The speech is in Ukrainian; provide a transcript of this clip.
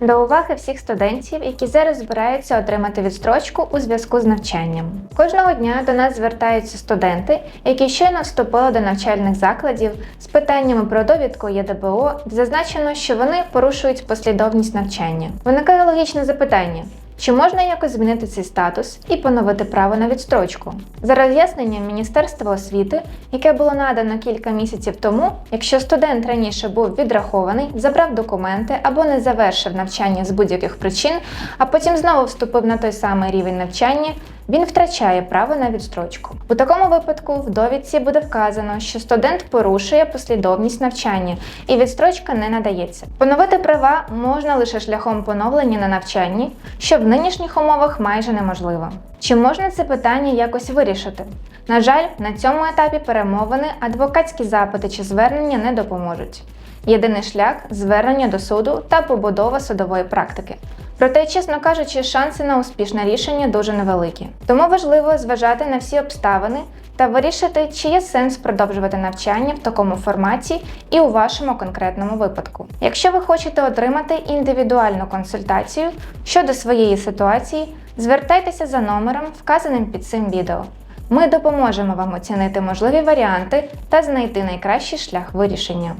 До уваги всіх студентів, які зараз збираються отримати відстрочку у зв'язку з навчанням. Кожного дня до нас звертаються студенти, які щойно вступили до навчальних закладів з питаннями про довідку ЄДБО, де зазначено, що вони порушують послідовність навчання. Виникає логічне запитання. Чи можна якось змінити цей статус і поновити право на відстрочку? За роз'ясненням Міністерства освіти, яке було надано кілька місяців тому, якщо студент раніше був відрахований, забрав документи або не завершив навчання з будь-яких причин, а потім знову вступив на той самий рівень навчання, він втрачає право на відстрочку. У такому випадку в довідці буде вказано, що студент порушує послідовність навчання і відстрочка не надається. Поновити права можна лише шляхом поновлення на навчанні, що в нинішніх умовах майже неможливо. Чи можна це питання якось вирішити? На жаль, на цьому етапі перемовини адвокатські запити чи звернення не допоможуть. Єдиний шлях звернення до суду та побудова судової практики. Проте, чесно кажучи, шанси на успішне рішення дуже невеликі. Тому важливо зважати на всі обставини та вирішити, чи є сенс продовжувати навчання в такому форматі і у вашому конкретному випадку. Якщо ви хочете отримати індивідуальну консультацію щодо своєї ситуації, звертайтеся за номером, вказаним під цим відео. Ми допоможемо вам оцінити можливі варіанти та знайти найкращий шлях вирішення.